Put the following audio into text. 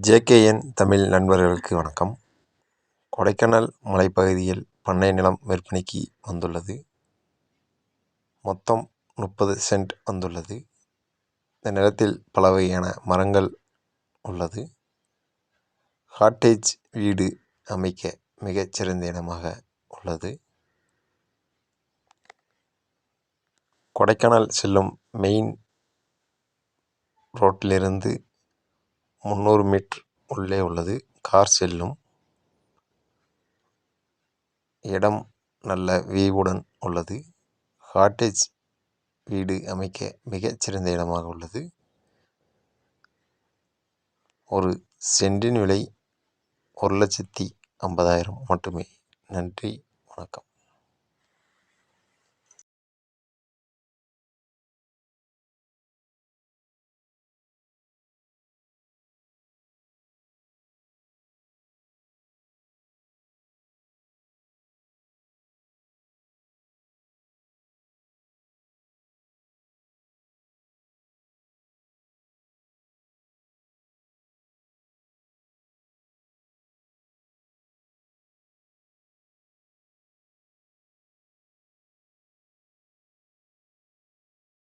JKN Tamil நண்பர்களுக்கு வணக்கம். கொடைக்கானல் மலைப்பகுதியில் பண்ணை நிலம் விற்பனைக்கு வந்துள்ளது. மொத்தம் முப்பது சென்ட் வந்துள்ளது. இந்த நிலத்தில் பல வகையான மரங்கள் உள்ளது. காட்டேஜ் வீடு அமைக்க மிகச்சிறந்த இடமாக உள்ளது. கொடைக்கானல் செல்லும் மெயின் ரோட்டிலிருந்து முந்நூறு மீட்டர் உள்ளே உள்ளது. கார் செல்லும் இடம் நல்ல வியூவுடன் உள்ளது. காட்டேஜ் வீடு அமைக்க மிகச்சிறந்த இடமாக உள்ளது. ஒரு சென்டின் விலை ஒரு லட்சத்தி ஐம்பதாயிரம் மட்டுமே. நன்றி வணக்கம்.